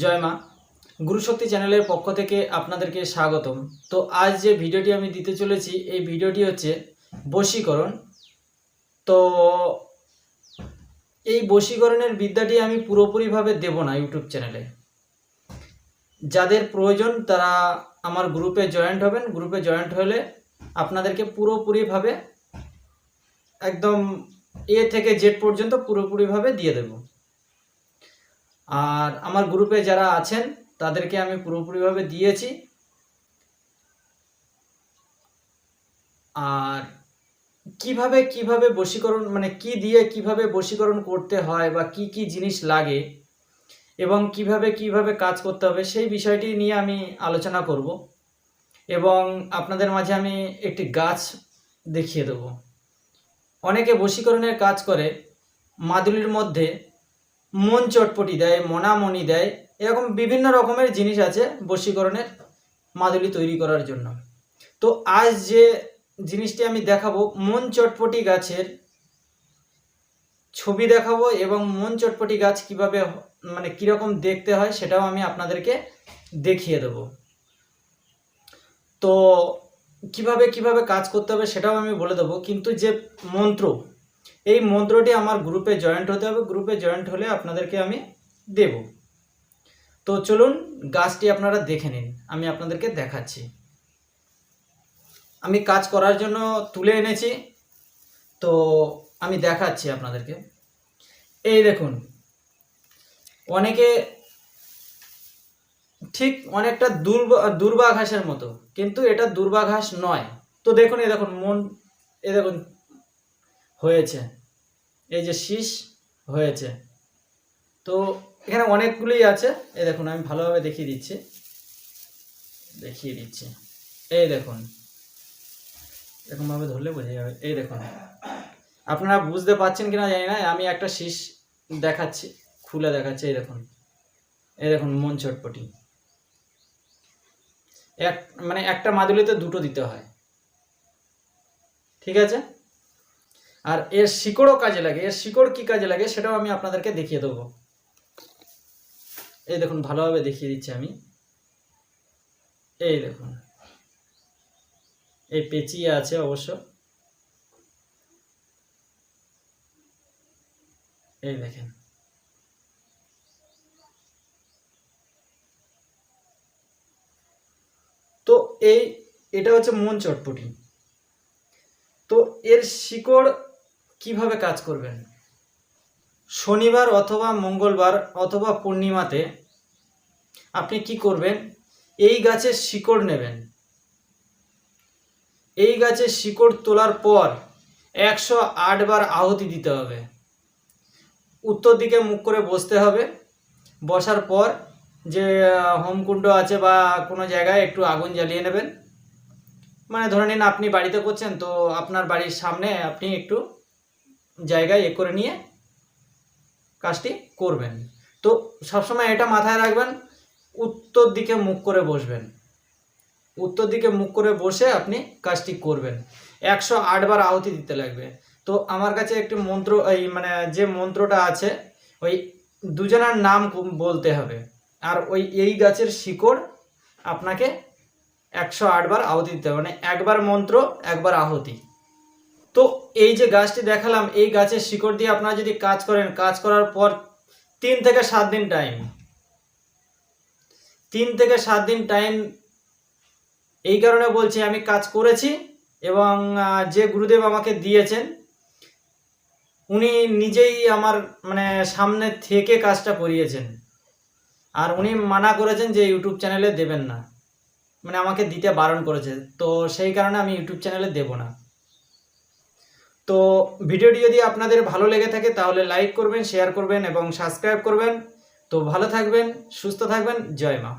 জয় মা। গুরুশক্তি চ্যানেলের পক্ষ থেকে আপনাদেরকে স্বাগতম। তো আজ যে ভিডিওটি আমি দিতে চলেছি, এই ভিডিওটি হচ্ছে বশীকরণ। তো এই বশীকরণের বিদ্যাটি আমি পুরোপুরিভাবে দেব না ইউটিউব চ্যানেলে। যাদের প্রয়োজন তারা আমার গ্রুপে জয়েন্ট হবেন। গ্রুপে জয়েন্ট হলে আপনাদেরকে পুরোপুরিভাবে একদম এ থেকে জেড পর্যন্ত পুরোপুরিভাবে দিয়ে দেব। আর আমার গ্রুপে যারা আছেন, তাদেরকে আমি পুরোপুরিভাবে দিয়েছি। আর কীভাবে কীভাবে বশীকরণ মানে কি দিয়ে কীভাবে বশীকরণ করতে হয় বা কি কি জিনিস লাগে এবং কীভাবে কীভাবে কাজ করতে হবে, সেই বিষয়টি নিয়ে আমি আলোচনা করব এবং আপনাদের মাঝে আমি একটি গাছ দেখিয়ে দেব। অনেকে বশীকরণের কাজ করে, মাদুলির মধ্যে মন চটপটি দেয়, মনামনি দেয়, এরকম বিভিন্ন রকমের জিনিস আছে বশীকরণের মাদুলি তৈরি করার জন্য। তো আজ যে জিনিসটি আমি দেখাবো, মন চটপটি গাছের ছবি দেখাবো এবং মন চটপটি গাছ কীভাবে মানে কীরকম দেখতে হয় সেটাও আমি আপনাদেরকে দেখিয়ে দেবো। তো কীভাবে কীভাবে কাজ করতে হবে সেটাও আমি বলে দেবো, কিন্তু যে মন্ত্র এই মন্ত্রটি আমার গ্রুপে জয়েন্ট হতে হবে। গ্রুপে জয়েন্ট হলে আপনাদেরকে আমি দেব। তো চলুন, গাছটি আপনারা দেখে নিন। আমি আপনাদেরকে দেখাচ্ছি। আমি কাজ করার জন্য তুলে এনেছি। তো আমি দেখাচ্ছি আপনাদেরকে। এই দেখুন, অনেকে ঠিক অনেকটা দুর্বা দুর্বা ঘাসের মতো, কিন্তু এটা দুর্বা ঘাস নয়। তো দেখুন, এই দেখুন, মন, এই দেখুন হয়েছে। এই যে শীষ হয়েছে। তো এখানে অনেকগুলোই আছে। এই দেখুন, আমি ভালোভাবে দেখিয়ে দিচ্ছি। দেখিয়ে দিচ্ছি। এই দেখুন। এরকমভাবে ধরলে বোঝা যাবে। এই দেখুন। আপনারা বুঝতে পারছেন কিনা জানি না। আমি একটা শীষ দেখাচ্ছি। খুলে দেখাচ্ছি। এই দেখুন। এই দেখুন, মন চটপটি এক মানে একটা মাদুলিতে দুটো দিতে হয়। ঠিক আছে? আর এর শিকড়ও কাজে লাগে, এর শিকড় কি কাজে লাগে সেটাও আমি আপনাদেরকে দেখিয়ে দেবো। এই দেখুন, ভালোভাবে দেখিয়ে দিচ্ছি আমি। এই দেখুন, এই পেঁচিয়ে আছে অবশ্য। এই দেখেন। তো এই, এটা হচ্ছে মন চটপটি। তো এর শিকড় কীভাবে কাজ করবেন? শনিবার অথবা মঙ্গলবার অথবা পূর্ণিমাতে আপনি কি করবেন? এই গাছের শিকড় নেবেন। এই গাছের শিকড় তোলার পর একশো বার আহুতি দিতে হবে। উত্তর দিকে মুখ করে বসতে হবে। বসার পর যে হোমকুণ্ড আছে বা কোনো জায়গায় একটু আগুন জ্বালিয়ে নেবেন। মানে ধরে নিন আপনি বাড়িতে করছেন, তো আপনার বাড়ির সামনে আপনি একটু জায়গায় এ করে নিয়ে কাজটি করবেন। তো সবসময় এটা মাথায় রাখবেন, উত্তর দিকে মুখ করে বসবেন। উত্তর দিকে মুখ করে বসে আপনি কাজটি করবেন। একশো বার আহুতি দিতে লাগবে। তো আমার কাছে একটি মন্ত্র, এই মানে যে মন্ত্রটা আছে, ওই দুজনের নাম বলতে হবে। আর ওই এই গাছের শিকড় আপনাকে একশো বার আহুতি দিতে হবে। মানে একবার মন্ত্র, একবার আহুতি। তো এই যে গাছটি দেখালাম, এই গাছের শিকড় দিয়ে আপনারা যদি কাজ করেন, কাজ করার পর তিন থেকে সাত দিন টাইম তিন থেকে সাত দিন টাইম এই কারণে বলছি, আমি কাজ করেছি এবং যে গুরুদেব আমাকে দিয়েছেন, উনি নিজেই আমার মানে সামনে থেকে কাজটা করিয়েছেন। আর উনি মানা করেছেন যে, ইউটিউব চ্যানেলে দেবেন না। মানে আমাকে দিতে বারণ করেছে। তো সেই কারণে আমি ইউটিউব চ্যানেলে দেব না। তো ভিডিওটি যদি আপনাদের ভালো লেগে থাকে তাহলে লাইক করবেন শেয়ার করবেন এবং সাবস্ক্রাইব করবেন। তো ভালো থাকবেন, সুস্থ থাকবেন। জয় মা।